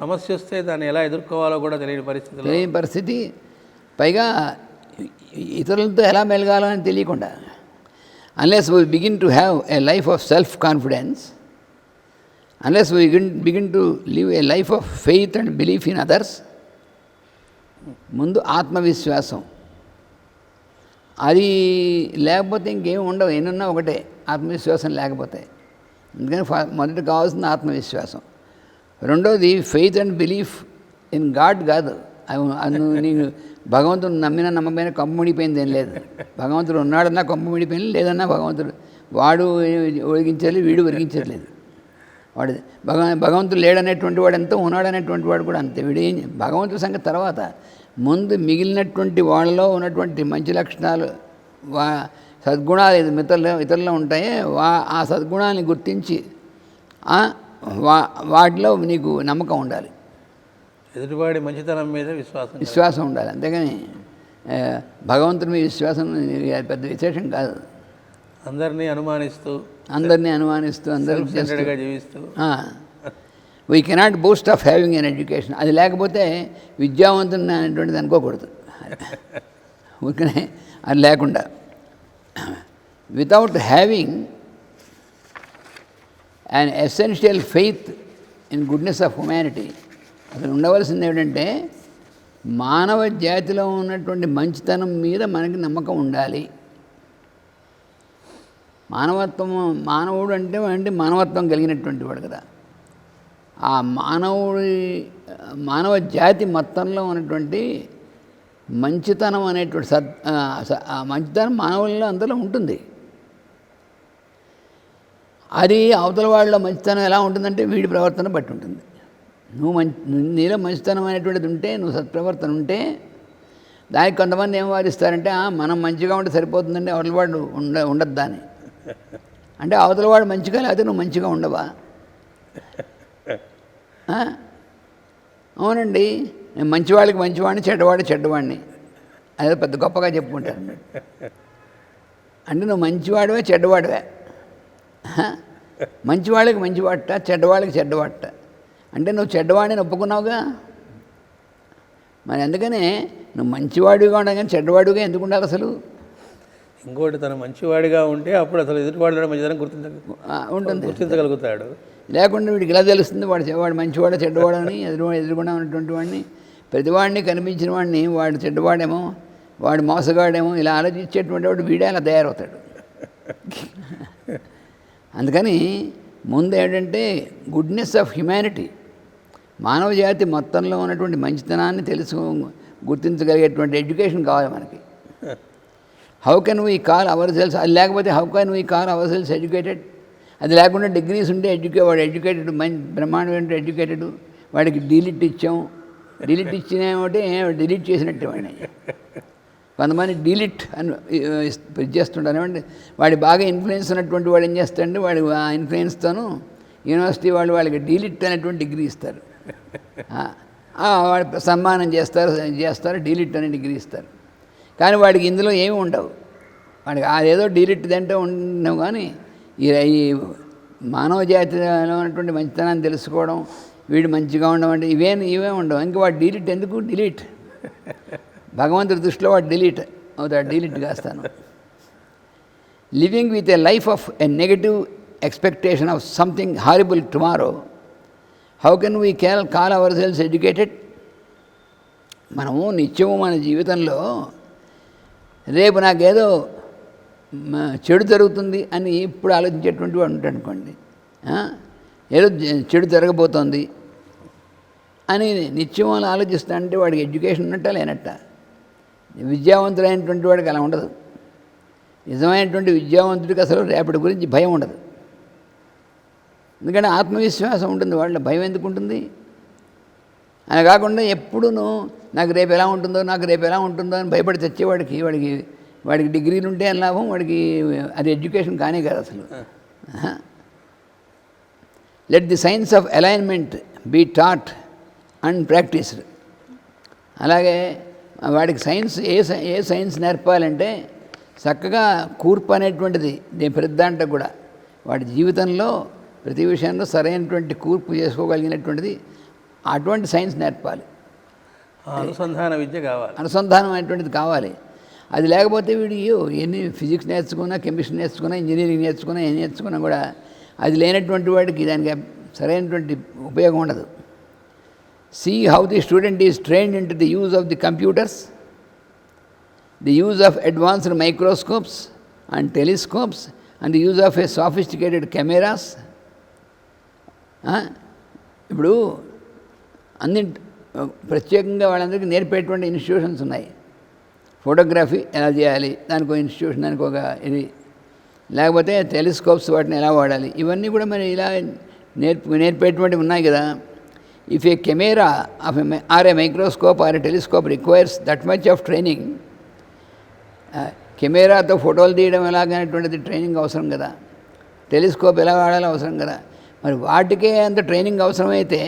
సమస్య వస్తే దాన్ని ఎలా ఎదుర్కోవాలో కూడా తెలియని పరిస్థితి తెలియని పరిస్థితి. పైగా ఇతరులతో ఎలా మెలగాలో అని తెలియకుండా unless we begin to have a life of self confidence unless we begin begin to live a life of faith and belief in others ముందు ఆత్మవిశ్వాసం. అది లేకపోతే ఇంకేం ఉండవు ఎన్నున్నా ఒకటే ఆత్మవిశ్వాసం లేకపోతే. అందుకని ఫ- మొదట కావాల్సిన ఆత్మవిశ్వాసం. రెండోది faith and belief in God కాదు. అవి అను నీకు భగవంతుడు నమ్మిన నమ్మమైన కొంప ముడిపోయింది ఏం లేదు. భగవంతుడు ఉన్నాడన్నా కొంప ముడిపోయింది లేదన్నా భగవంతుడు వాడు ఒడిగించాలి వీడు ఒరిగించట్లేదు వాడు భగ భగవంతుడు లేడనేటువంటి వాడు ఎంతో ఉన్నాడనేటువంటి వాడు కూడా అంతే. వీడు ఏం భగవంతుడి సంగతి తర్వాత. ముందు మిగిలినటువంటి వాళ్ళలో ఉన్నటువంటి మంచి లక్షణాలు వా సద్గుణాలు ఇది ఇతరులు ఉంటాయి వా ఆ సద్గుణాన్ని గుర్తించి వా వాటిలో నీకు నమ్మకం ఉండాలి. ఎదుటివాడి మంచితనం మీద విశ్వాసం. విశ్వాసం ఉండాలి. అంతేగాని భగవంతుని మీద విశ్వాసం పెద్ద విశేషం కాదు. అందరినీ అనుమానిస్తూ అందరినీ అనుమానిస్తూ అందరూ జీవిస్తూ. We cannot boast of having an education అది లేకపోతే విద్యావంతుని అనేటువంటిది అనుకోకూడదు. ఊరికనే అది లేకుండా. Without having and essential faith in goodness of humanity అసలు ఉండవలసింది ఏమిటంటే మానవ జాతిలో ఉన్నటువంటి మంచితనం మీద మనకి నమ్మకం ఉండాలి. మానవత్వం మానవుడు అంటే అంటే మానవత్వం కలిగినటువంటి వాడు కదా. ఆ మానవుడి మానవ జాతి మొత్తంలో ఉన్నటువంటి మంచితనం అనేటువంటి సత్ ఆ, మంచితనం మానవుల్లో అందులో ఉంటుంది. అది అవతల వాళ్ళ మంచితనం ఎలా ఉంటుందంటే వీడి ప్రవర్తన బట్టి ఉంటుంది. నువ్వు మంచి నీలో మంచితనం అనేటువంటిది ఉంటే నువ్వు సత్ప్రవర్తన ఉంటే దానికి కొంతమంది ఏం వాదిస్తారంటే మనం మంచిగా ఉంటే సరిపోతుందండి అవతల వాడు ఉండ ఉండద్దా అని. అంటే అవతల వాడు మంచిగా లేకపోతే నువ్వు మంచిగా ఉండవా? అవునండి. నేను మంచివాళ్ళకి మంచివాడిని చెడ్డవాడు చెడ్డవాడిని. అదే పెద్ద గొప్పగా చెప్పుకుంటాను అంటే నువ్వు మంచివాడివే చెడ్డవాడివే. మంచివాళ్ళకి మంచివాడట చెడ్డవాళ్ళకి చెడ్డవాడట అంటే నువ్వు చెడ్డవాడిని ఒప్పుకున్నావుగా? మరి అందుకనే నువ్వు మంచివాడిగా కానీ చెడ్డవాడిగా ఎందుకు ఉండాలి అసలు? ఇంకోటి తను మంచివాడిగా ఉంటే అప్పుడు అసలు ఎదుటివాడిలో మంచితనం గుర్తించ ఉంటుంది. గుర్తించగలుగుతాడు. లేకుండా వీడికి ఇలా తెలుస్తుంది వాడు వాడు మంచివాడు చెడ్డవాడు అని ఎదురు ఎదురుకుండా ఉన్నటువంటి వాడిని. ప్రతివాడిని కనిపించిన వాడిని వాడు చెడ్డవాడేమో వాడు మోసగాడేమో ఇలా ఆలోచించేటువంటి వాడు వీడే అలా తయారవుతాడు. అందుకని ముందు ఏంటంటే గుడ్నెస్ ఆఫ్ హ్యుమానిటీ మానవ జాతి మొత్తంలో ఉన్నటువంటి మంచితనాన్ని తెలుసు గుర్తించగలిగేటువంటి ఎడ్యుకేషన్ కావాలి మనకి. How can we call our selves అది లేకపోతే how can we call our selves educated అది లేకుండా డిగ్రీస్ ఉంటే ఎడ్యుకే వాడు ఎడ్యుకేటెడ్ మంచి బ్రహ్మాండమైన ఎడ్యుకేటెడ్ వాడికి డిలీట్ ఇచ్చాం. డిలీట్ ఇచ్చినామంటే డిలీట్ చేసినట్టు వాడిని. కొంతమంది డిలీట్ అని చేస్తుంటారు. ఏమంటే వాడి బాగా ఇన్ఫ్లుయెన్స్ ఉన్నటువంటి వాడు ఏం చేస్తాడంటే వాడి ఆ ఇన్ఫ్లుయెన్స్తోను యూనివర్సిటీ వాళ్ళు వాళ్ళకి డిలీట్ అనేటువంటి డిగ్రీ ఇస్తారు. వాడు సమ్మానం సన్మానం చేస్తారు చేస్తారు డిలీట్ అనే డిగ్రీ ఇస్తారు. కానీ వాడికి ఇందులో ఏమి ఉండవు. వాడికి అదేదో డిలీట్ అంటే ఉండవు కానీ ఈ మానవ జాతిలో ఉన్నటువంటి మంచితనాన్ని తెలుసుకోవడం వీడు మంచిగా ఉండడం అంటే ఇవే ఇవే ఉండవు. ఇంకా వాడు డిలీట్ ఎందుకు? డిలీట్. భగవంతుడి దృష్టిలో వాడు డిలీట్ అవుతాడు delete కాస్తాను. Living with a life of a negative expectation of something horrible tomorrow how can we call call our selves educated? మనము నిత్యము మన జీవితంలో రేపు నాకేదో చెడు జరుగుతుంది అని ఇప్పుడు ఆలోచించేటువంటి వాడు ఉంటాడు అనుకోండి. ఏదో చెడు జరగబోతోంది అని నిత్యం అలా ఆలోచిస్తా అంటే వాడికి ఎడ్యుకేషన్ ఉన్నట్ట లేనట్ట? విద్యావంతుడైనటువంటి వాడికి అలా ఉండదు. నిజమైనటువంటి విద్యావంతుడికి అసలు రేపటి గురించి భయం ఉండదు. ఎందుకంటే ఆత్మవిశ్వాసం ఉంటుంది వాళ్ళ భయం ఎందుకు ఉంటుంది? అని కాకుండా ఎప్పుడూను నాకు రేపు ఎలా ఉంటుందో నాకు రేపు ఎలా ఉంటుందో అని భయపడి తెచ్చేవాడికి వాడికి వాడికి డిగ్రీలు ఉంటే అని లాభం? వాడికి అది ఎడ్యుకేషన్ కానే కాదు అసలు. Let the science of alignment be taught and practised అలాగే వాడికి సైన్స్ ఏ సై- ఏ సైన్స్ నేర్పాలంటే చక్కగా కూర్పు అనేటువంటిది నేను ప్రతి దాంట్లో కూడా. వాడి జీవితంలో ప్రతి విషయంలో సరైనటువంటి కూర్పు చేసుకోగలిగినటువంటిది అటువంటి సైన్స్ నేర్పాలి. అనుసంధాన విద్య కావాలి. అనుసంధానం అనేటువంటిది కావాలి. అది లేకపోతే వీడు ఎన్ని ఫిజిక్స్ నేర్చుకున్నా కెమిస్ట్రీ నేర్చుకున్నా ఇంజనీరింగ్ నేర్చుకున్నా ఏం నేర్చుకున్నా కూడా అది లేనటువంటి వాడికి దానికి సరైనటువంటి ఉపయోగం ఉండదు. See how the student is trained in to the use of the computers the use of advanced microscopes and telescopes and the use of a sophisticated cameras ఇప్పుడు అన్ని ప్రత్యేకంగా వాళ్ళందరికీ నేర్పేటువంటి ఇన్స్టిట్యూషన్స్ ఉన్నాయి. ఫోటోగ్రఫీ ఎలా చేయాలి దానికి ఒక ఇన్స్టిట్యూషన్ దానికి ఒక ఇది. లేకపోతే టెలిస్కోప్స్ వాటిని ఎలా వాడాలి ఇవన్నీ కూడా మరి ఇలా నేర్పు నేర్పేటువంటివి ఉన్నాయి కదా. If a camera of or a microscope or a telescope requires that much of training కెమెరాతో ఫోటోలు తీయడం ఎలాగనేటువంటిది ట్రైనింగ్ అవసరం కదా? టెలిస్కోప్ ఎలా వాడాలో అవసరం కదా? మరి వాటికే అంత ట్రైనింగ్ అవసరమైతే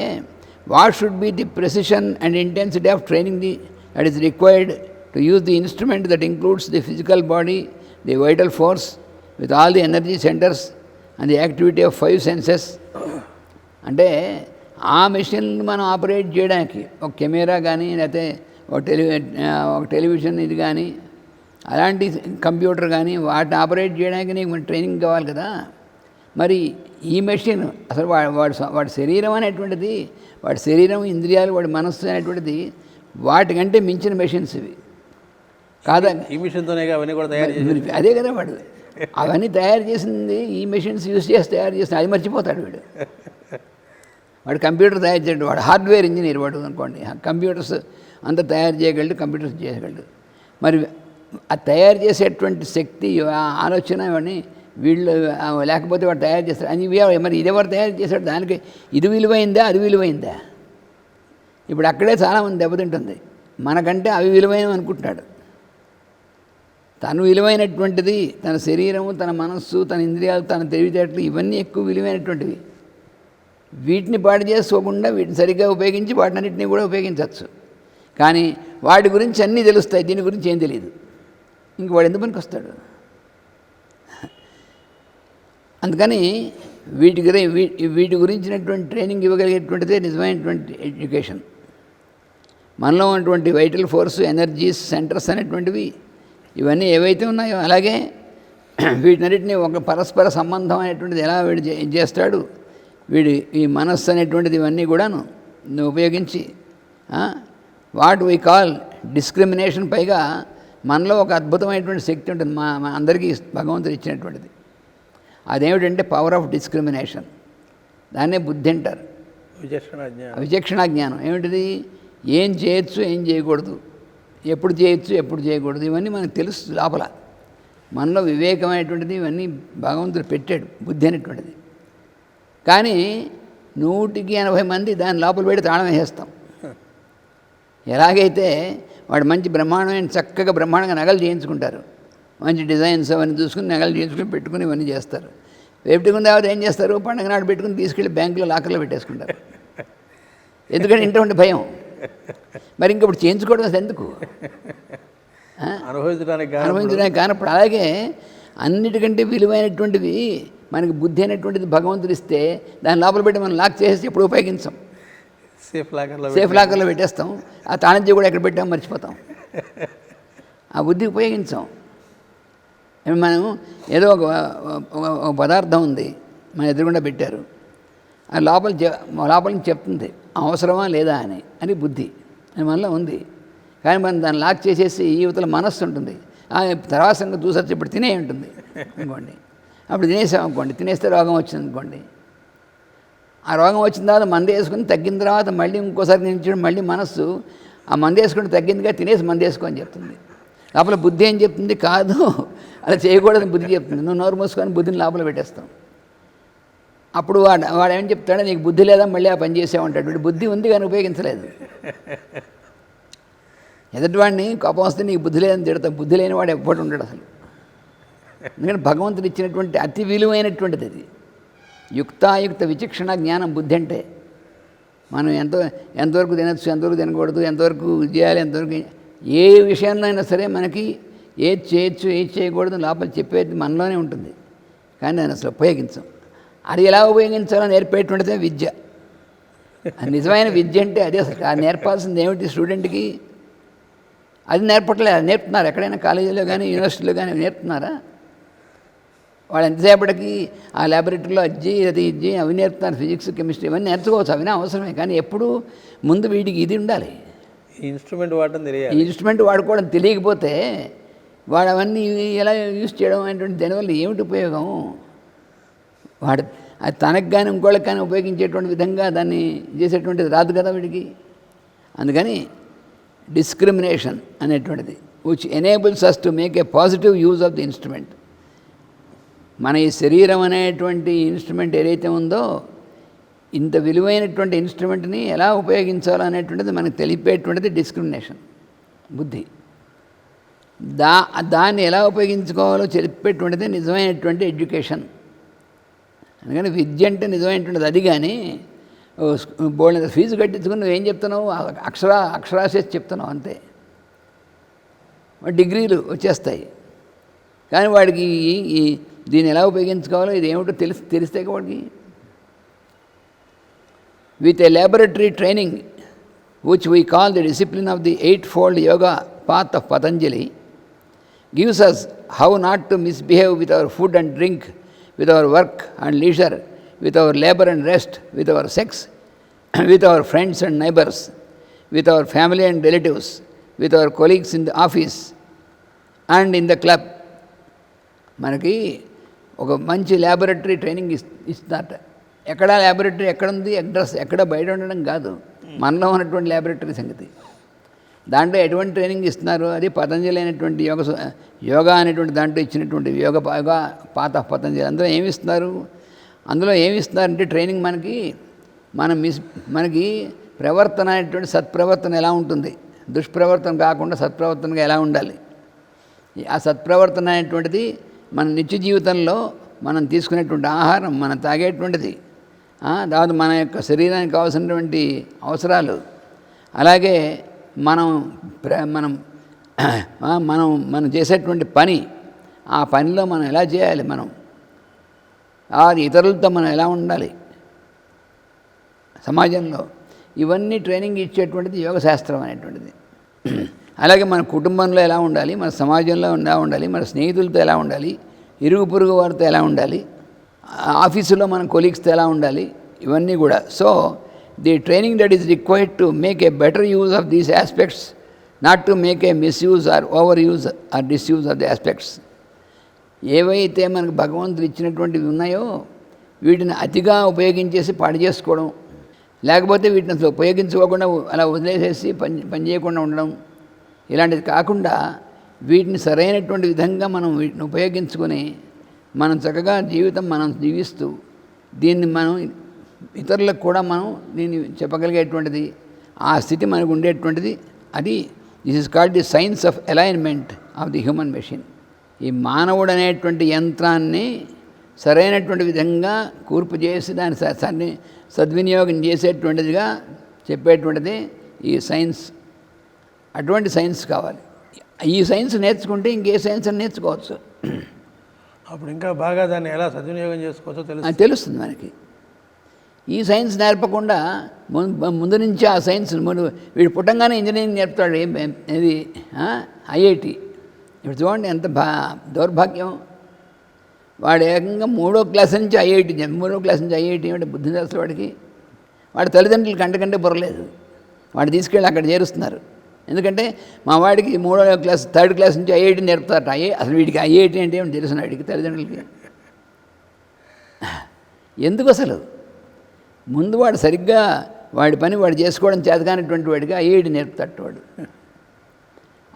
what should be the precision and intensity of training the that is required to use the instrument that includes the physical body the vital force with all the energy centres and the activity of five senses అంటే ఆ machine మనం operate చేయడానికి ఒక camera కానీ లేకపోతే ఒక tele ఒక television ఇది కానీ అలాంటి కంప్యూటర్ కానీ వాటిని ఆపరేట్ చేయడానికి నీకు ట్రైనింగ్ కావాలి కదా. మరి ఈ మెషిన్ అసలు వాడి వాడి వాడి శరీరం అనేటువంటిది వాడి శరీరం ఇంద్రియాలు వాడి మనస్సు అనేటువంటిది వాటికంటే మించిన మెషిన్స్ ఇవి. కాదా? ఈ మిషన్తోనే అవన్నీ కూడా తయారు అదే కదా వాడు. అవన్నీ తయారు చేసింది ఈ మెషిన్స్ యూస్ చేసి తయారు చేసిన అది మర్చిపోతాడు వీడు. వాడు కంప్యూటర్ తయారు చేయడం. వాడు హార్డ్వేర్ ఇంజనీర్ వాడు అనుకోండి. కంప్యూటర్స్ అంత తయారు చేయగలడు కంప్యూటర్స్ చేయగలడు. మరి ఆ తయారు చేసేటువంటి శక్తి ఆ ఆలోచన ఇవన్నీ వీళ్ళు లేకపోతే వాడు తయారు చేస్తారు అని మరి ఇది ఎవరు తయారు చేశాడు? దానికి ఇది విలువైందా? అది విలువైందా? ఇప్పుడు అక్కడే చాలామంది దెబ్బతింటుంది. మనకంటే అవి విలువైనవి అనుకుంటున్నాడు. తను విలువైనటువంటిది తన శరీరము తన మనస్సు తన ఇంద్రియాలు తన తెలివితేటలు ఇవన్నీ ఎక్కువ విలువైనటువంటివి. వీటిని పాడు చేసుకోకుండా వీటిని సరిగ్గా ఉపయోగించి వాటినన్నింటినీ కూడా ఉపయోగించవచ్చు. కానీ వాటి గురించి అన్నీ తెలుస్తాయి దీని గురించి ఏం తెలియదు ఇంక వాడు ఎందుకు పనికి వస్తాడు అందుకని వీటి గురి వీటి గురించినటువంటి ట్రైనింగ్ ఇవ్వగలిగేటువంటిదే నిజమైనటువంటి ఎడ్యుకేషన్. మనలో ఉన్నటువంటి వైటల్ ఫోర్స్ ఎనర్జీస్ సెంటర్స్ అనేటువంటివి ఇవన్నీ ఏవైతే ఉన్నాయో అలాగే వీటన్నిటిని ఒక పరస్పర సంబంధం అనేటువంటిది ఎలా వీడు చే- చేస్తాడు వీడి ఈ మనస్సు అనేటువంటిది ఇవన్నీ కూడాను ఉపయోగించి వాట్ వీ కాల్ డిస్క్రిమినేషన్ పైగా మనలో ఒక అద్భుతమైనటువంటి శక్తి ఉంటుంది మా మా అందరికీ భగవంతుడు ఇచ్చినటువంటిది. అదేమిటంటే పవర్ ఆఫ్ డిస్క్రిమినేషన్ దాన్నే బుద్ధి అంటారు. విచక్షణ జ్ఞానం. విచక్షణ జ్ఞానం. ఏమిటిది? ఏం చేయొచ్చు ఏం చేయకూడదు. ఎప్పుడు చేయొచ్చు ఎప్పుడు చేయకూడదు. ఇవన్నీ మనకు తెలుసు లోపల. మనలో వివేకమైనటువంటిది ఇవన్నీ భగవంతుడు పెట్టాడు బుద్ధి అనేటువంటిది. కానీ నూటికి ఎనభై మంది దాని లోపల పెట్టి తాళం వేసేస్తాం. ఎలాగైతే వాడు మంచి బ్రహ్మాండమైన చక్కగా బ్రహ్మాండంగా నగలు చేయించుకుంటారు. మంచి డిజైన్స్ అవన్నీ చూసుకుని నగలు చేయించుకుని పెట్టుకుని ఇవన్నీ చేస్తారు. పెట్టుకున్న తర్వాత ఏం చేస్తారు? పండగ నాడు పెట్టుకుని తీసుకెళ్ళి బ్యాంకులో లాకర్లో పెట్టేసుకుంటారు. ఎందుకంటే ఇంట్లో ఉండే భయం. మరి ఇంక ఇప్పుడు చేయించుకోవడం అసలు ఎందుకు? అనుభవించడానికి అనుభవించడానికి కానప్పుడు అలాగే అన్నిటికంటే విలువైనటువంటివి మనకి బుద్ధి అనేటువంటిది భగవంతుడు ఇస్తే దాని లోపల పెట్టి మనం లాక్ చేసేసి ఎప్పుడు ఉపయోగించాం. సేఫ్ లాకర్లో సేఫ్ లాకర్లో పెట్టేస్తాం. ఆ తాళంజీ కూడా ఎక్కడ పెట్టాం మర్చిపోతాం. ఆ బుద్ధి ఉపయోగించాం. మనం ఏదో ఒక ఒక- పదార్థం ఉంది మన ఎదురుగుండా పెట్టారు. ఆ లోపల లోపల నుంచి చెప్తుంది అవసరమా లేదా అని అని బుద్ధి. అది మనలో ఉంది. కానీ మనం దాన్ని లాక్ చేసేసి యువతల మనస్సు ఉంటుంది. ఆ తర్వాత సంగతి చూసొచ్చి ఇప్పుడు తినే ఉంటుంది. అనుకోండి. అప్పుడు తినేసాం అనుకోండి. తినేస్తే రోగం వచ్చింది అనుకోండి. ఆ రోగం వచ్చిన తర్వాత మందు వేసుకుని తగ్గిన తర్వాత మళ్ళీ ఇంకోసారి తినించడం మళ్ళీ మనస్సు ఆ మందు వేసుకుంటే తగ్గిందిగా తినేసి మందు వేసుకో అని చెప్తుంది. లోపల బుద్ధి ఏం చెప్తుంది? కాదు. అలా చేయకూడదని బుద్ధి చెప్తుంది. నువ్వు నోరు మూసుకొని బుద్ధిని లోపల పెట్టేస్తాం. అప్పుడు వాడు వాడు ఏం చెప్తాడో? నీకు బుద్ధి లేదా? మళ్ళీ ఆ పని చేసామంటాడు వీడు బుద్ధి ఉంది కానీ ఉపయోగించలేదు. ఎదుటివాడిని కోపం వస్తే నీకు బుద్ధి లేదని తిడతా. బుద్ధి లేని వాడు ఎప్పటి ఉండడు అసలు. ఎందుకంటే భగవంతుడు ఇచ్చినటువంటి అతి విలువైనటువంటిది అది. యుక్తాయుక్త విచక్షణ జ్ఞానం బుద్ధి అంటే మనం ఎంత ఎంతవరకు తినచ్చు ఎంతవరకు తినకూడదు ఎంతవరకు చేయాలి ఎంతవరకు ఏ విషయంలో అయినా సరే మనకి ఏది చేయొచ్చు ఏది చేయకూడదు లోపల చెప్పేది మనలోనే ఉంటుంది. కానీ దాన్ని అసలు ఉపయోగించం. అది ఎలా ఉపయోగించాలో నేర్పేటువంటిదే విద్య. నిజమైన విద్య అంటే అదే అసలు. ఆ నేర్పాల్సింది ఏమిటి స్టూడెంట్కి? అది నేర్పట్లేదు నేర్పుతున్నారు ఎక్కడైనా కాలేజీలో కానీ యూనివర్సిటీలో కానీ నేర్పుతున్నారా? వాళ్ళు ఎంతసేపటికి ఆ ల్యాబొరేటరీలో అజ్జి అది ఇజ్జి అవి నేర్పుతున్నారు ఫిజిక్స్ కెమిస్ట్రీ ఇవన్నీ నేర్చుకోవచ్చు అవి అవసరమే. కానీ ఎప్పుడు ముందు వీడికి ఇది ఉండాలి. ఇన్స్ట్రుమెంట్ వాడటం ఈ తెలియాలి ఇన్స్ట్రుమెంట్ వాడుకోవడం తెలియకపోతే వాడు అవన్నీ ఎలా యూజ్ చేయడం అనేటువంటి దానివల్ల ఏమిటి ఉపయోగం? వాడు అది తనకు కానీ ఇంకోళ్ళకి కానీ ఉపయోగించేటువంటి విధంగా దాన్ని చేసేటువంటిది రాదు కదా వీడికి. అందుకని డిస్క్రిమినేషన్ అనేటువంటిది which enables us to make a positive use of the instrument మన ఈ శరీరం అనేటువంటి ఇన్స్ట్రుమెంట్ ఏదైతే ఉందో ఇంత విలువైనటువంటి ఇన్స్ట్రుమెంట్ని ఎలా ఉపయోగించాలో అనేటువంటిది మనకు తెలిపేటువంటిది డిస్క్రిమినేషన్ బుద్ధి. దా దాన్ని ఎలా ఉపయోగించుకోవాలో చెప్పేటువంటిది నిజమైనటువంటి ఎడ్యుకేషన్. అందుకని విద్య అంటే నిజమైనటువంటిది అది కానీ బోళ్ళ ఫీజు కట్టించుకుని నువ్వేం చెప్తున్నావు? అక్షర అక్షరాశేసి చెప్తున్నావు అంతే. డిగ్రీలు వచ్చేస్తాయి. కానీ వాడికి ఈ దీన్ని ఎలా ఉపయోగించుకోవాలో ఇది ఏమిటో తెలిసి తెలిస్తే వాడికి with a laboratory training which we call the discipline of the eightfold yoga path of Patanjali gives us how not to misbehave with our food and drink with our work and leisure with our labour and rest with our sex with our friends and neighbours with our family and relatives with our colleagues in the office and in the club మనకి ఒక మంచి laboratory training is ఎక్కడ laboratory ఎక్కడ ఉంది address ఎక్కడ బయట ఉండడం కాదు. మనలో ఉన్నటువంటి ల్యాబొరేటరీ సంగతి. దాంట్లో ఎటువంటి ట్రైనింగ్ ఇస్తున్నారు? అది పతంజలి అయినటువంటి యోగ యోగా అనేటువంటి దాంట్లో ఇచ్చినటువంటి యోగ యోగా పాత పతంజలి. అందులో ఏమి ఇస్తున్నారు అందులో ఏమి ఇస్తున్నారంటే ట్రైనింగ్ మనకి మనం మిస్ మనకి ప్రవర్తన అనేటువంటి సత్ప్రవర్తన ఎలా ఉంటుంది? దుష్ప్రవర్తన కాకుండా సత్ప్రవర్తనగా ఎలా ఉండాలి? ఆ సత్ప్రవర్తన అనేటువంటిది మన నిత్య జీవితంలో మనం తీసుకునేటువంటి ఆహారం మనం తాగేటువంటిది. తర్వాత మన యొక్క శరీరానికి కావాల్సినటువంటి అవసరాలు. అలాగే మనం ప్ర- మనం మనం మనం చేసేటువంటి పని ఆ పనిలో మనం ఎలా చేయాలి మనం? అది ఇతరులతో మనం ఎలా ఉండాలి? సమాజంలో ఇవన్నీ ట్రైనింగ్ ఇచ్చేటువంటిది యోగ శాస్త్రం అనేటువంటిది. అలాగే మన కుటుంబంలో ఎలా ఉండాలి మన సమాజంలో ఎలా ఉండాలి మన స్నేహితులతో ఎలా ఉండాలి ఇరుగు పొరుగు వారితో ఎలా ఉండాలి ఆఫీసులో మన కొలీగ్స్తో ఎలా ఉండాలి ఇవన్నీ కూడా. So the training that is required to make a better use of these aspects not to make a misuse or over use or disuse of the aspects. ఏవైతే మనకు భగవంతుడు ఇచ్చినటువంటివి ఉన్నాయో వీటిని అతిగా ఉపయోగించేసి పాడు చేసుకోవడం లేకపోతే వీటిని అసలు ఉపయోగించుకోకుండా అలా వదిలేసేసి పని పని చేయకుండా ఉండడం ఇలాంటిది కాకుండా వీటిని సరైనటువంటి విధంగా మనం వీటిని ఉపయోగించుకొని మనం చక్కగా జీవితం మనం జీవిస్తూ దీన్ని మనం ఇతరులకు కూడా మనం దీన్ని చెప్పగలిగేటువంటిది ఆ స్థితి మనకు ఉండేటువంటిది అది this is called the science of alignment of the human machine ఈ మానవుడు అనేటువంటి యంత్రాన్ని సరైనటువంటి విధంగా కూర్పు చేసి దాన్ని సద్వినియోగం చేసేటువంటిదిగా చెప్పేటువంటిది ఈ సైన్స్ అటువంటి సైన్స్ కావాలి. ఈ సైన్స్ నేర్చుకుంటే ఇంకే సైన్స్ అని నేర్చుకోవచ్చు. అప్పుడు ఇంకా బాగా దాన్ని ఎలా సద్వినియోగం చేసుకోవచ్చో తెలుసు అది తెలుస్తుంది మనకి. ఈ సైన్స్ నేర్పకుండా ముందు నుంచి ఆ సైన్స్ ముందు వీడు పుట్టంగానే ఇంజనీరింగ్ నేర్పుతాడు ఏం ఏం- ఇది ఐఐటి. ఇప్పుడు చూడండి ఎంత భా దౌర్భాగ్యం. వాడు ఏకంగా మూడో క్లాస్ నుంచి ఐఐటి మూడో క్లాస్ నుంచి ఐఐటి అంటే బుద్ధి తెలుసు వాడికి. వాడి తల్లిదండ్రులు కంటకంటే బుర్రలేదు. వాడు తీసుకెళ్ళి అక్కడ చేరుస్తున్నారు. ఎందుకంటే మా వాడికి మూడో క్లాస్ థర్డ్ క్లాస్ నుంచి ఐఐటి నేర్పుతారట. ఐఐ అసలు వీడికి ఐఐటి అంటే ఏమి తెలుసు వాడికి తల్లిదండ్రులకి? ఎందుకు అసలు? ముందు వాడు సరిగ్గా వాడి పని వాడు చేసుకోవడం చేతకానటువంటి వాడికి ఐఐటి నేర్పుతాడు వాడు.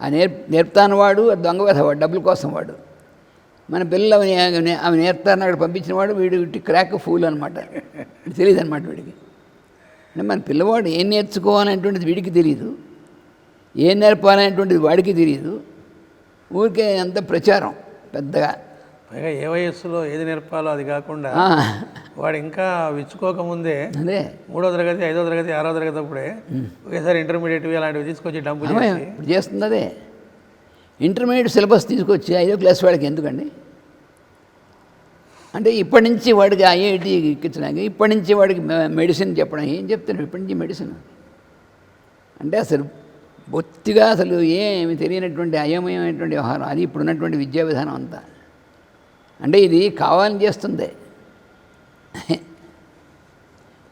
ఆ నేర్ప్ నేర్పుతాను వాడు దొంగవేధ వాడు డబ్బుల కోసం వాడు. మన పిల్లలు అవి అవి నేర్తారని అక్కడ పంపించిన వాడు వీడు ఇటు క్రాక్ ఫూల్ అనమాట తెలియదు అనమాట వీడికి. అంటే మన పిల్లవాడు ఏం నేర్చుకోవాలనేటువంటిది వీడికి తెలియదు ఏం నేర్పాలనేటువంటిది వాడికి తెలియదు ఊరికే అంత ప్రచారం పెద్దగా. పైగా ఏ వయస్సులో ఏది నేర్పాలో అది కాకుండా వాడు ఇంకా విచ్చుకోకముందే అదే. మూడో తరగతి ఐదో తరగతి ఆరో తరగతి అప్పుడే ఒకేసారి ఇంటర్మీడియట్ అలాంటివి తీసుకొచ్చి డంపు చేస్తుంది అదే. ఇంటర్మీడియట్ సిలబస్ తీసుకొచ్చి ఐదో క్లాస్ వాడికి ఎందుకండి? అంటే ఇప్పటి నుంచి వాడికి ఐఐటి ఎక్కించడానికి ఇప్పటి నుంచి వాడికి మెడిసిన్ చెప్పడం ఏం చెప్తాడు ఇప్పటి నుంచి మెడిసిన్. అంటే అసలు బొత్తిగా అసలు ఏమి తెలియనటువంటి అయోమయమైనటువంటి వ్యవహారం. అది ఇప్పుడున్నటువంటి విద్యా విధానం అంతా. అంటే ఇది కావాలని చేస్తుంది.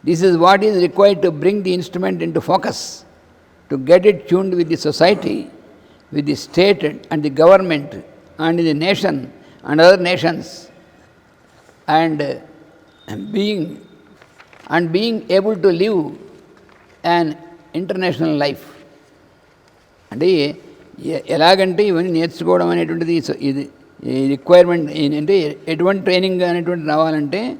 This is what is required to bring the instrument in to focus to get it tuned with the society with the state and the government and the nation and other nations and being and being able to live an international life అంటే ఎలాగంటే ఇవన్నీ నేర్చుకోవడం అనేటువంటిది ఇది requirement అంటే ఎటువంటి training అనేటువంటి రావాలంటే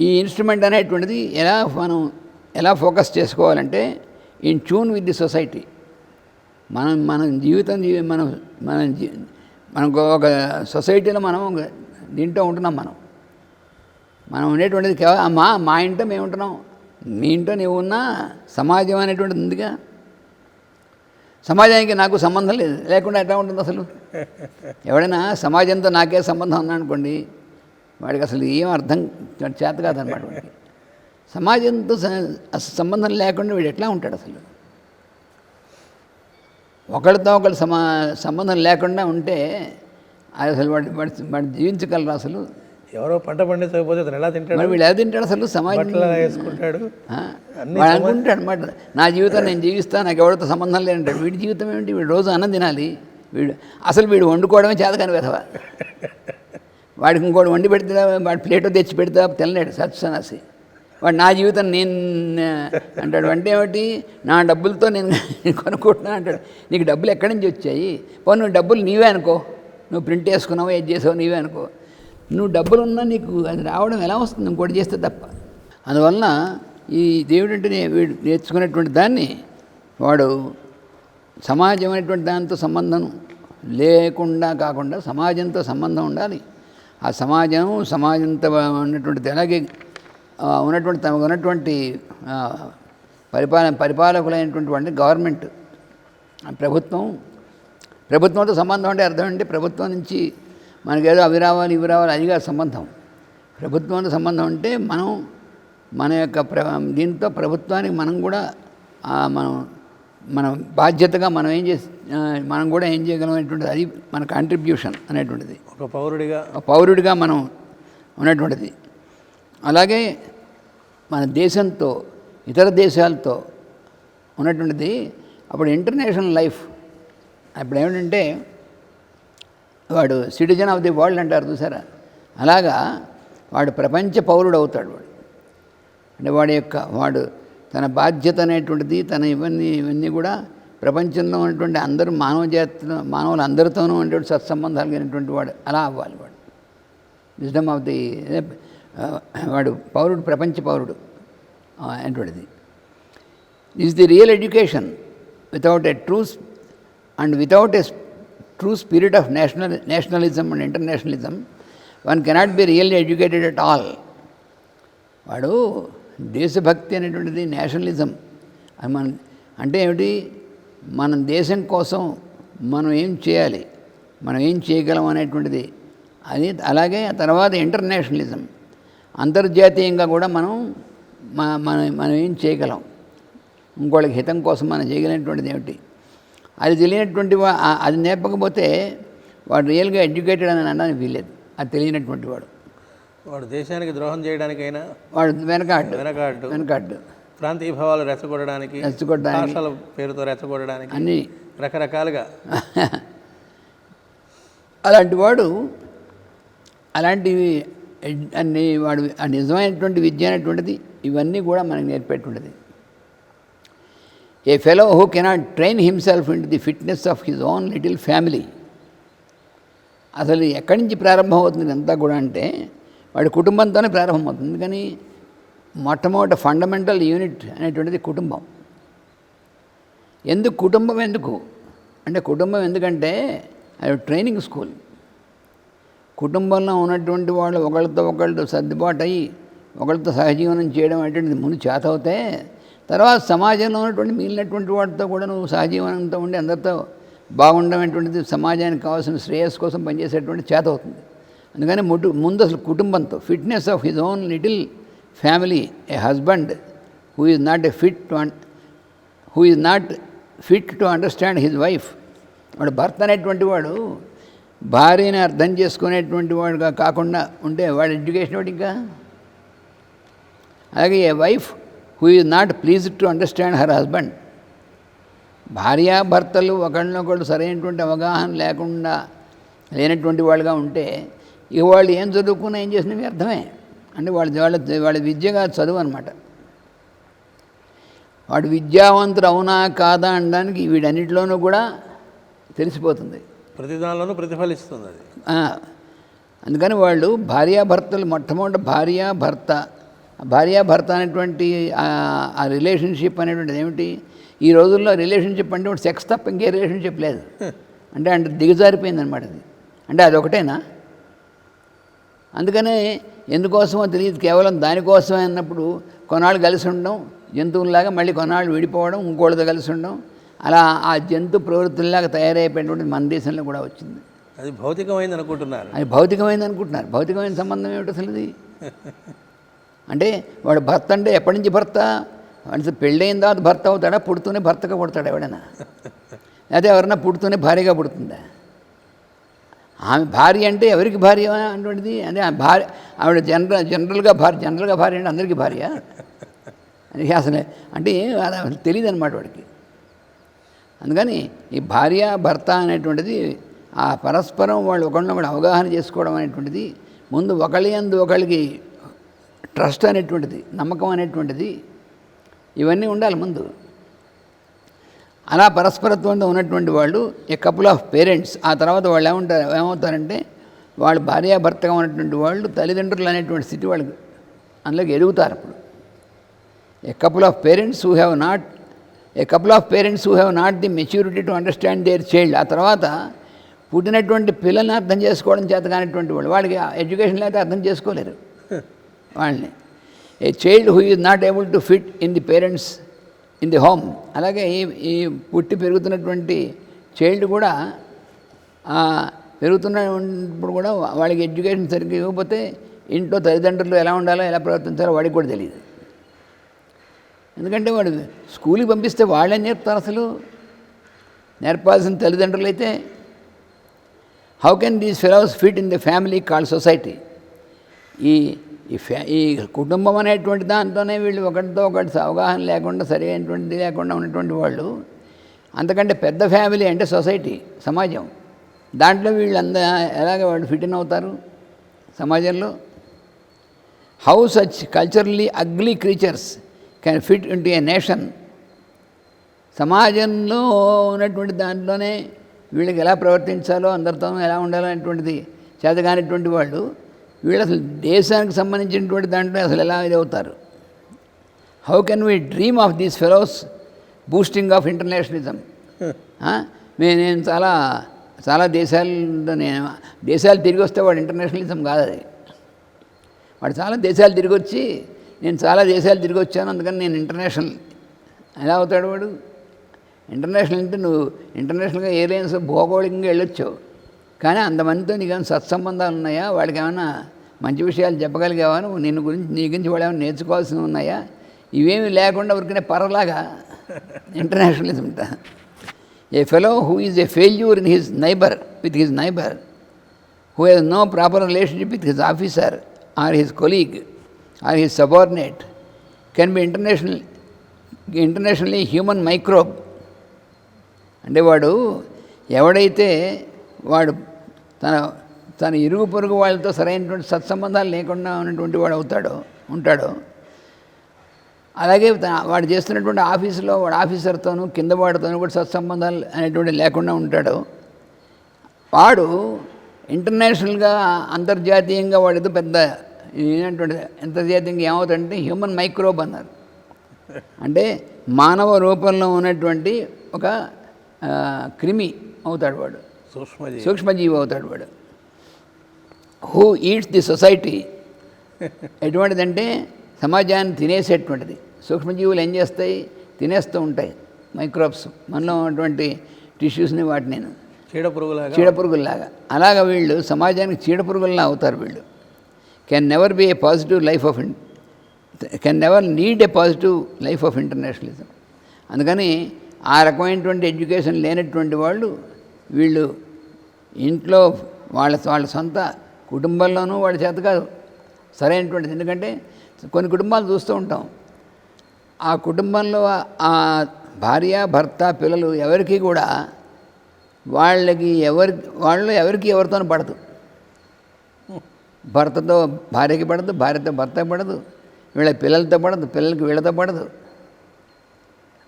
ఈ ఇన్స్ట్రుమెంట్ అనేటువంటిది ఎలా మనం ఎలా ఫోకస్ చేసుకోవాలంటే in tune with the society మనం మన జీవితం మనం మన మనం ఒక- సొసైటీలో మనం దీంట్లో ఉంటున్నాం మనం. మనం ఉండేటువంటిది కేవలం మా మా ఇంట్లో మేము ఉంటున్నాం. మీ ఇంట్లో నీవు ఉన్నా సమాజం అనేటువంటిది ఉందిగా. సమాజానికి నాకు సంబంధం లేదు. లేకుండా ఎట్లా ఉంటుంది అసలు? ఎవడైనా సమాజంతో నాకే సంబంధం ఉందనుకోండి వాడికి అసలు ఏం అర్థం చేత కాదనమాట వాడికి. సమాజంతో సంబంధం లేకుండా వీడు ఎట్లా ఉంటాడు అసలు? ఒకరితో ఒకరు సమా సంబంధం లేకుండా ఉంటే అది అసలు వాడు వాడు వాడు జీవించగలరు అసలు? ఎవరో పంట పండించకపోతే అతను ఎలా తింటాడు? వీడు ఎలా తింటాడు అసలు? సమాజం వేసుకుంటాడు? అనుకుంటాడు అనమాట నా జీవితం నేను జీవిస్తాను నాకు ఎవరితో సంబంధం లేదంటాడు వీడి జీవితం ఏమిటి? వీడు రోజు అన్నం తినాలి. వీడు అసలు వీడు వండుకోవడమే చేత కాని వెధవ. వాడికి ఇంకోటి వండి పెడితే వాడి ప్లేటో తెచ్చి పెడితే తినలేడు సత్సనాసి. వాడు నా జీవితం నేను అంటాడు. అంటే ఏమిటి? నా డబ్బులతో నేను కొనుక్కుంటున్నా అంటాడు. నీకు డబ్బులు ఎక్కడి నుంచి వచ్చాయి? పో నువ్వు డబ్బులు నీవే అనుకో. నువ్వు ప్రింట్ వేసుకున్నావు ఏది చేసావు నీవే అనుకో. నువ్వు డబ్బులు ఉన్నా నీకు అది రావడం ఎలా వస్తుంది? ఇంకోటి చేస్తే తప్ప. అందువలన ఈ దేవుడు అంటే వీడు నేర్చుకునేటువంటి దాన్ని వాడు సమాజం అనేటువంటి దాంతో సంబంధం లేకుండా కాకుండా సమాజంతో సంబంధం ఉండాలి. ఆ సమాజం సమాజంతో ఉన్నటువంటిది అలాగే ఉన్నటువంటి తమకు ఉన్నటువంటి పరిపాలన పరిపాలకులైనటువంటి వాడిని గవర్నమెంట్ ప్రభుత్వం ప్రభుత్వంతో సంబంధం అంటే అర్థం అంటే ప్రభుత్వం నుంచి మనకేదో అవి రావాలి ఇవి రావాలి అదిగా సంబంధం ప్రభుత్వంతో సంబంధం అంటే మనం మన యొక్క ప్ర దీంతో ప్రభుత్వానికి మనం కూడా మనం మన బాధ్యతగా మనం ఏం చేసి మనం కూడా ఏం చేయగలం అనేటువంటిది అది మన కాంట్రిబ్యూషన్ అనేటువంటిది. ఒక పౌరుడిగా ఒక పౌరుడిగా మనం ఉన్నటువంటిది. అలాగే మన దేశంతో ఇతర దేశాలతో ఉన్నటువంటిది అప్పుడు ఇంటర్నేషనల్ లైఫ్ అప్పుడు ఏమిటంటే వాడు సిటిజన్ ఆఫ్ ది వరల్డ్ అంటారు చూసారా? అలాగా వాడు ప్రపంచ పౌరుడు అవుతాడు వాడు. అంటే వాడి యొక్క వాడు తన బాధ్యత అనేటువంటిది తన ఇవన్నీ ఇవన్నీ కూడా ప్రపంచంలో ఉన్నటువంటి అందరూ మానవ జాతిలో మానవులు అందరితోనూ ఉన్నటువంటి సత్సంబంధాలు కలిగినటువంటి వాడు. అలా అవ్వాలి వాడు. విజ్డమ్ ఆఫ్ ది వాడు పౌరుడు ప్రపంచ పౌరుడు ఆ, అనేటువంటిది. Is the real education without a truth and without a true spirit of national nationalism and internationalism one cannot be really educated at all వాడు దేశభక్తి అనేటువంటిది నేషనలిజం అది మన అంటే ఏమిటి? మన దేశం కోసం మనం ఏం చేయాలి? మనం ఏం చేయగలం అనేటువంటిది. అది అలాగే ఆ తర్వాత ఇంటర్నేషనలిజం అంతర్జాతీయంగా కూడా మనం మన మనం ఏం చేయగలం? ఇంకోళ్ళకి హితం కోసం మనం చేయగలిగినటువంటిది ఏమిటి? అది తెలియనటువంటి వా అది నేర్పకపోతే వాడు రియల్గా ఎడ్యుకేటెడ్ అని అనడానికి వీల్లేదు. అది తెలియనటువంటి వాడు. వాడు దేశానికి ద్రోహం చేయడానికైనా వాడు వెనకాడు వెనకాడు వెనకాడు ప్రాంతీయ భావాలు రెచ్చగొట్టడానికి రెచ్చగొట్టడానికి. భాషల పేరుతో రెచ్చగొట్టడానికి అన్నీ. రకరకాలుగా. అలాంటి వాడు అలాంటివి అన్ని వాడు ఆ నిజమైనటువంటి విద్య అనేటువంటిది ఇవన్నీ కూడా మనకు నేర్పేటువంటిది. A fellow who cannot train himself in the fitness of his own little family అసలు ఎక్కడి నుంచి ప్రారంభం అవుతుంది అంతా కూడా అంటే వాడి కుటుంబంతోనే ప్రారంభమవుతుంది. కానీ మొట్టమొదటి ఫండమెంటల్ యూనిట్ అనేటువంటిది కుటుంబం. ఎందుకు కుటుంబం ఎందుకు? అంటే కుటుంబం ఎందుకంటే అది ట్రైనింగ్ స్కూల్ కుటుంబంలో ఉన్నటువంటి వాళ్ళు ఒకళ్ళతో ఒకళ్ళు సర్దుబాటు అయ్యి ఒకళ్ళతో సహజీవనం చేయడం అనేటువంటిది ముందు చేత అవుతే తర్వాత సమాజంలో ఉన్నటువంటి మిగిలినటువంటి వాటితో కూడా నువ్వు సహజీవనంతో ఉండి అందరితో బాగుండమైనటువంటిది సమాజానికి కావాల్సిన శ్రేయస్ కోసం పనిచేసేటువంటి చేత అవుతుంది. అందుకని ముటు ముందు అసలు కుటుంబంతో fitness of his own little family a husband who is not a fit to who is not fit to understand his wife. వాడు భర్త అనేటువంటి వాడు భార్యని అర్థం చేసుకునేటువంటి వాడుగా కాకుండా ఉంటే వాడు ఎడ్యుకేషన్ వాడు ఇంకా? అలాగే a wife who is not please to understand her husband భార్యాభర్తలు ఒకళ్ళనొకళ్ళు సరైనటువంటి అవగాహన లేకుండా లేనటువంటి వాళ్ళుగా ఉంటే ఇక వాళ్ళు ఏం చదువుకున్నా ఏం చేసినవి అర్థమే. అంటే వాళ్ళ వాళ్ళ వాళ్ళ విద్యగా చదువు అనమాట వాడు విద్యావంతుడు అవునా కాదా అనడానికి వీడన్నిటిలోనూ కూడా తెలిసిపోతుంది. ప్రతి దానిలోనూ ప్రతిఫలిస్తుంది అది. అందుకని వాళ్ళు భార్యాభర్తలు మొట్టమొదటి భార్య భర్త భార్యాభర్త అనేటువంటి ఆ- రిలేషన్షిప్ అనేటువంటిది ఏమిటి? ఈ రోజుల్లో రిలేషన్షిప్ అంటే సెక్స్ తప్ప ఇంకే రిలేషన్షిప్ లేదు. అంటే అంటే దిగజారిపోయింది అనమాట అది. అంటే అది ఒకటేనా అందుకనే ఎందుకోసమో తెలియదు. కేవలం దానికోసమే అన్నప్పుడు కొన్నాళ్ళు కలిసి ఉండడం జంతువుల్లాగా మళ్ళీ కొన్నాళ్ళు విడిపోవడం ఇంకోళ్ళతో కలిసి ఉండడం అలా ఆ జంతు ప్రవృత్తుల్లాగా తయారైపోయినటువంటి మన దేశంలో కూడా వచ్చింది. అది భౌతికమైంది అనుకుంటున్నారు అది భౌతికమైంది అనుకుంటున్నారు భౌతికమైన సంబంధం ఏమిటి అసలు ఇది? అంటే వాడు భర్త అంటే ఎప్పటి నుంచి భర్త? వాడి పెళ్ళైన తర్వాత భర్త అవుతాడా? పుడుతూనే భర్తగా పుడతాడు ఎవడైనా? అదే ఎవరన్నా పుడుతూనే భార్యగా పుడుతుందా? ఆమె భార్య అంటే ఎవరికి భార్య అటువంటిది? అంటే ఆ భార్య ఆవిడ జనరల్ జనరల్గా భార్య జనరల్గా భార్య అంటే అందరికీ భార్య. అది అసలు అంటే అది తెలియదు అనమాట వాడికి. అందుకని ఈ భార్య భర్త అనేటువంటిది ఆ పరస్పరం వాళ్ళు ఒకళ్ళనొకడు అవగాహన చేసుకోవడం అనేటువంటిది ముందు ఒకళ్ళ అందు ఒకళ్ళకి ట్రస్ట్ అనేటువంటిది నమ్మకం అనేటువంటిది ఇవన్నీ ఉండాలి ముందు. అలా పరస్పరత్వంతో ఉన్నటువంటి వాళ్ళు ఏ కపుల్ ఆఫ్ పేరెంట్స్ ఆ తర్వాత వాళ్ళు ఏమంటారు ఏమవుతారంటే వాళ్ళు భార్యాభర్తగా ఉన్నటువంటి వాళ్ళు తల్లిదండ్రులు అనేటువంటి స్థితి వాళ్ళకి అందులోకి ఎదుగుతారు అప్పుడు. A couple of parents who have not a couple of parents who have not the maturity to understand their child ఆ తర్వాత పుట్టినటువంటి పిల్లల్ని అర్థం చేసుకోవడం చేత కానిటువంటి వాళ్ళు వాళ్ళకి ఎడ్యుకేషన్ లేకపోతే అర్థం చేసుకోలేరు. వాళ్ళని a child who is not able to fit in the parents in the home అలాగే ఈ ఈ పుట్టి పెరుగుతున్నటువంటి చైల్డ్ కూడా పెరుగుతున్నప్పుడు కూడా వాళ్ళకి ఎడ్యుకేషన్ సరిగ్గా ఇవ్వకపోతే ఇంట్లో తల్లిదండ్రులు ఎలా ఉండాలో ఎలా ప్రవర్తించాలో వాడికి కూడా తెలియదు. ఎందుకంటే వాడు స్కూల్కి పంపిస్తే వాళ్ళే నేర్పుతారు అసలు. నేర్పాల్సిన తల్లిదండ్రులు అయితే how can these fellows fit in the family call society ఈ ఈ ఫ్యా ఈ కుటుంబం అనేటువంటి దాంతోనే వీళ్ళు ఒకటితో ఒకటి అవగాహన లేకుండా సరి లేకుండా ఉన్నటువంటి వాళ్ళు. అంతకంటే పెద్ద ఫ్యామిలీ అంటే సొసైటీ సమాజం. దాంట్లో వీళ్ళు అంద ఎలాగ వాళ్ళు ఫిట్ ఇన్ అవుతారు సమాజంలో? How such culturally ugly creatures can fit into a nation సమాజంలో ఉన్నటువంటి దాంట్లోనే వీళ్ళకి ఎలా ప్రవర్తించాలో అందరితోనూ ఎలా ఉండాలో అనేటువంటిది చేతగానిటువంటి వాళ్ళు వీళ్ళు అసలు దేశానికి సంబంధించినటువంటి దాంట్లో అసలు ఎలా ఇదవుతారు? How can we dream of these fellows boosting of internationalism నేను నేను చాలా చాలా దేశాల్లో నేను దేశాలు తిరిగి వస్తే వాడు ఇంటర్నేషనలిజం కాదు అది. వాడు చాలా దేశాలు తిరిగి వచ్చి నేను చాలా దేశాలు తిరిగి వచ్చాను అందుకని నేను ఇంటర్నేషనల్ ఎలా అవుతాడు వాడు? ఇంటర్నేషనల్ అంటే నువ్వు ఇంటర్నేషనల్గా ఎయిర్లైన్స్ భౌగోళికంగా వెళ్ళొచ్చావు కానీ అంతమందితో నీకు ఏమైనా సత్సంబంధాలు ఉన్నాయా? వాడికి ఏమైనా మంచి విషయాలు చెప్పగలిగావాను నిన్ను గురించి నీ గురించి వాళ్ళు ఏమైనా నేర్చుకోవాల్సి ఉన్నాయా? ఇవేమి లేకుండా ఉరికినే పర్వలాగా ఇంటర్నేషనలిజం ఉంటా a fellow who is a failure in his neighbour with his neighbour who has no proper relationship with his officer or his colleague or his subordinate can be international internationally human microbe అంటే వాడు ఎవడైతే వాడు తన తన ఇరుగు పొరుగు వాళ్ళతో సరైనటువంటి సత్సంబంధాలు లేకుండా ఉన్నటువంటి వాడు అవుతాడో ఉంటాడో. అలాగే తన- వాడు చేస్తున్నటువంటి ఆఫీసులో వాడు ఆఫీసర్తోనూ కింద వాడితోనూ కూడా సత్సంబంధాలు అనేటువంటి లేకుండా ఉంటాడు. వాడు ఇంటర్నేషనల్గా అంతర్జాతీయంగా వాడితో పెద్ద ఏంటంటే అంతర్జాతీయంగా ఏమవుతుందంటే హ్యూమన్ మైక్రోబ్ అన్నారు. అంటే మానవ రూపంలో ఉన్నటువంటి ఒక క్రిమి అవుతాడు వాడు. సూక్ష్మజీవి. సూక్ష్మజీవి అవుతాడు వాడు. హూ ఈట్స్ ది సొసైటీ ఎటువంటిదంటే సమాజాన్ని తినేసేటువంటిది. సూక్ష్మజీవులు ఏం చేస్తాయి? తినేస్తూ ఉంటాయి మైక్రోబ్స్. మనలో ఉన్నటువంటి టిష్యూస్ని వాటి నేను చీడ పురుగులాగా చీడపురుగుల్లాగా. అలాగ వీళ్ళు సమాజానికి చీడపురుగుల్లా అవుతారు వీళ్ళు. Can never be a positive life of can never need a positive life of internationalism. అందుకని ఆ రకమైనటువంటి ఎడ్యుకేషన్ లేనటువంటి వాళ్ళు వీళ్ళు ఇంట్లో వాళ్ళ వాళ్ళ సొంత కుటుంబంలోనూ వాళ్ళ చేత కాదు. సరైనటువంటిది. ఎందుకంటే కొన్ని కుటుంబాలు చూస్తూ ఉంటాం. ఆ కుటుంబంలో ఆ భార్య భర్త పిల్లలు ఎవరికి కూడా వాళ్ళకి ఎవరి వాళ్ళు ఎవరికి ఎవరితోనూ పడదు. భర్తతో భార్యకి పడదు భార్యతో భర్త పడదు వీళ్ళ పిల్లలతో పడదు పిల్లలకి వీళ్ళతో పడదు.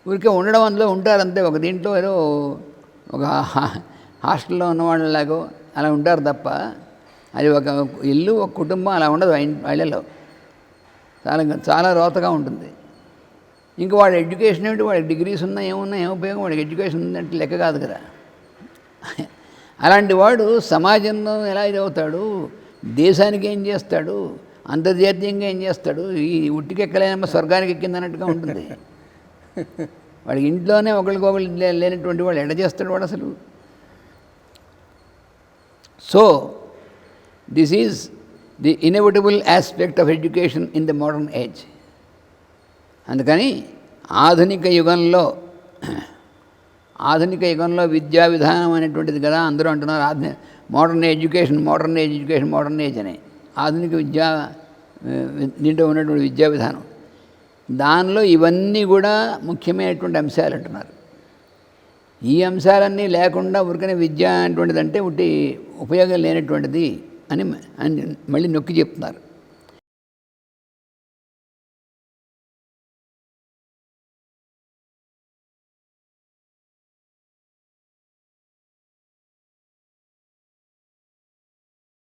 ఊరికే ఉండడం అందులో ఉంటారు అంతే. ఒక దీంట్లో ఏదో ఒక హాస్టల్లో ఉన్నవాళ్ళలాగో అలా ఉంటారు తప్ప అది ఒక ఇల్లు ఒక కుటుంబం అలా ఉండదు వాళ్ళలో చాలా చాలా రోతగా ఉంటుంది. ఇంకా వాడు ఎడ్యుకేషన్ ఏమిటి? వాడికి డిగ్రీస్ ఉన్నా ఏమున్నా ఏం ఉపయోగం? వాడికి ఎడ్యుకేషన్ ఉందంటే లెక్క కాదు కదా. అలాంటి వాడు సమాజంలో ఎలా ఇదవుతాడు? దేశానికి ఏం చేస్తాడు? అంతర్జాతీయంగా ఏం చేస్తాడు? ఈ ఉట్టికెక్కలేనమ్మ స్వర్గానికి ఎక్కింది అన్నట్టుగా ఉంటుంది. వాడికి ఇంట్లోనే ఒకరికొకరు లేనటువంటి వాడు ఎడ చేస్తాడు వాడు అసలు? So this is the inevitable aspect of education in the modern age అందుకని ఆధునిక యుగంలో ఆధునిక యుగంలో విద్యా విధానం అనేటువంటిది కదా అందరూ అంటున్నారు. ఆధునిక modern education modern age education modern age అని. ఆధునిక విద్యా ఆ, దీంట్లో ఉన్నటువంటి విద్యా విధానం. దానిలో ఇవన్నీ కూడా ముఖ్యమైనటువంటి అంశాలు అంటున్నారు. ఈ అంశాలన్నీ లేకుండా ఉరికనే విద్య అనేటువంటిది అంటే ఒకటి ఉపయోగం లేనటువంటిది అని అని మళ్ళీ నొక్కి చెప్తున్నారు.